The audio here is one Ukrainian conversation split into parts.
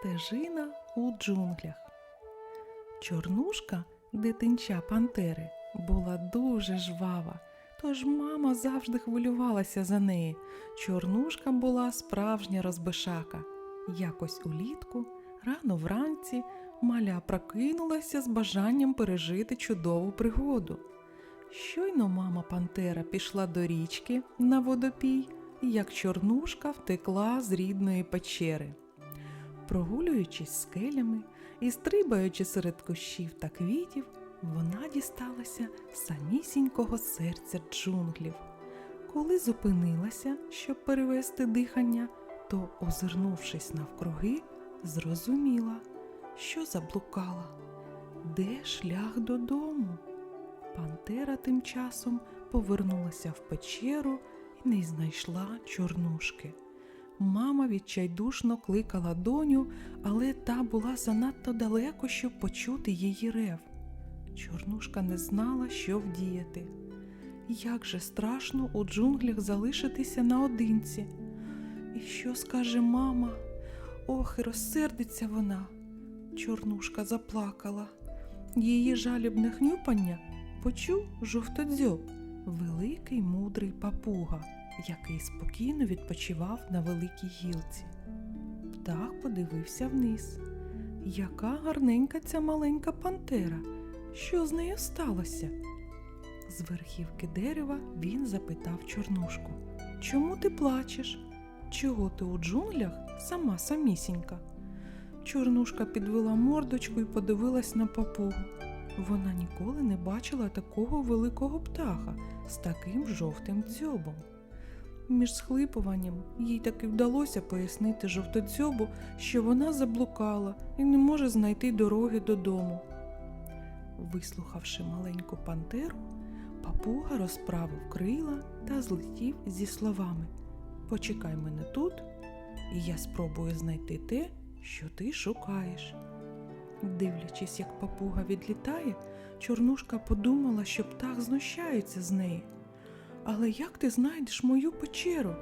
Стежина у джунглях. Чорнушка, дитинча пантери, була дуже жвава, тож мама завжди хвилювалася за неї. Чорнушка була справжня розбишака. Якось улітку, рано вранці, маля прокинулася з бажанням пережити чудову пригоду. Щойно мама Пантера пішла до річки на водопій, як чорнушка втекла з рідної печери. Прогулюючись скелями і стрибаючи серед кущів та квітів, вона дісталася самісінького серця джунглів. Коли зупинилася, щоб перевести дихання, то, озирнувшись навкруги, зрозуміла, що заблукала. Де шлях додому? Пантера тим часом повернулася в печеру і не знайшла чорнушки. Мама відчайдушно кликала доню, але та була занадто далеко, щоб почути її рев. Чорнушка не знала, що вдіяти. Як же страшно у джунглях залишитися наодинці. І що скаже мама? Ох, і розсердиться вона. Чорнушка заплакала. Її жалібне хнюпання почув жовтодзьоб, великий мудрий папуга, який спокійно відпочивав на великій гілці. Птах подивився вниз. Яка гарненька ця маленька пантера. Що з нею сталося? З верхівки дерева він запитав чорнушку Чому ти плачеш? Чого ти у джунглях сама самісінька? Чорнушка підвела мордочку і подивилась на папугу. Вона ніколи не бачила такого великого птаха з таким жовтим дзьобом. Між схлипуванням їй таки вдалося пояснити жовтодзьобу, що вона заблукала і не може знайти дороги додому. Вислухавши маленьку пантеру, папуга розправив крила та злетів зі словами Почекай мене тут, і я спробую знайти те, що ти шукаєш. Дивлячись, як папуга відлітає, чорнушка подумала, що птах знущається з неї. Але як ти знайдеш мою печеру?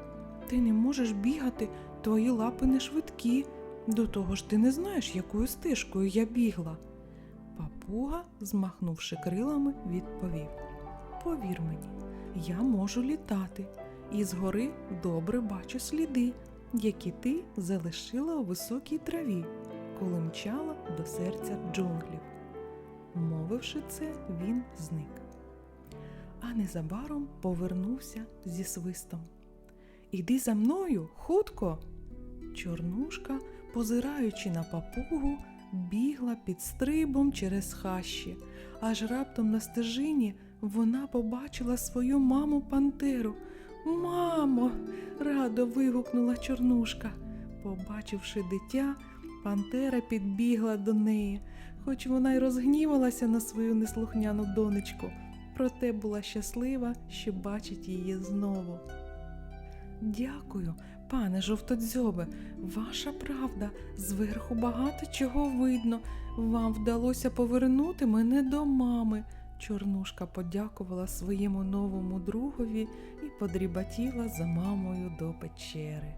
Ти не можеш бігати, твої лапи не швидкі. До того ж ти не знаєш, якою стежкою я бігла. Папуга, змахнувши крилами, відповів Повір мені, я можу літати, і згори добре бачу сліди, які ти залишила у високій траві, коли мчала до серця джунглів. Мовивши це, він зник. А незабаром повернувся зі свистом. Іди за мною, хутко. Чорнушка, позираючи на папугу, бігла під стрибом через хащі, аж раптом на стежині вона побачила свою маму Пантеру. Мамо. радо вигукнула Чорнушка. Побачивши дитя, Пантера підбігла до неї, хоч вона й розгнівалася на свою неслухняну донечку, проте була щаслива, що бачить її знову. Дякую, пане жовтодзьобе, ваша правда, зверху багато чого видно. Вам вдалося повернути мене до мами. Чорнушка подякувала своєму новому другові і подріботіла за мамою до печери.